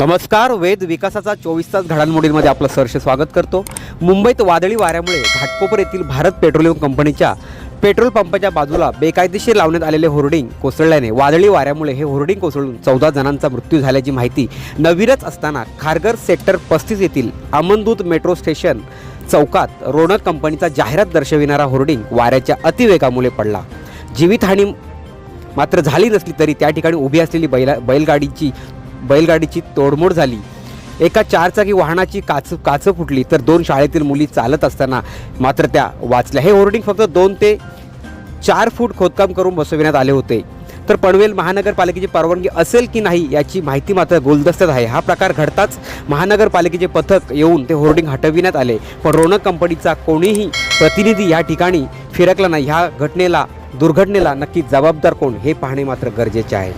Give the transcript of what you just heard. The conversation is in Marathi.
नमस्कार वेद विकासाचा चोवीस तास घडामोडींमध्ये आपलं सरसे स्वागत करतो. मुंबईत वादळी वाऱ्यामुळे घाटकोपर येथील भारत पेट्रोलियम कंपनीच्या पेट्रोल पंपाच्या बाजूला बेकायदेशीर लावण्यात आलेले होर्डिंग कोसळल्याने वादळी वाऱ्यामुळे हे होर्डिंग कोसळून चौदा जणांचा मृत्यू झाल्याची माहिती नवीनच असताना खारघर सेक्टर पस्तीस येथील अमनदूत मेट्रो स्टेशन चौकात रोनक कंपनीचा जाहिरात दर्शविणारा होर्डिंग वाऱ्याच्या अतिवेगामुळे पडला. जीवितहानी मात्र झाली नसली तरी त्या ठिकाणी उभी असलेली बैला बैलगाडीची बैलगाडीची तोडमोड झाली. एका चारचाकी वाहनाची काच काचं फुटली तर दोन शाळेतील मुली चालत असताना मात्र त्या वाचल्या. हे होर्डिंग फक्त दोन ते चार फूट खोदकाम करून बसविण्यात आले होते. तर पनवेल महानगरपालिकेची परवानगी असेल की नाही याची माहिती मात्र गुलदस्त्यात आहे. हा प्रकार घडताच महानगरपालिकेचे पथक येऊन ते होर्डिंग हटविण्यात आले. पण रोनक कंपनीचा कोणीही प्रतिनिधी या ठिकाणी फिरकला नाही. ह्या घटनेला दुर्घटनेला नक्की जबाबदार कोण हे पाहणे मात्र गरजेचे आहे.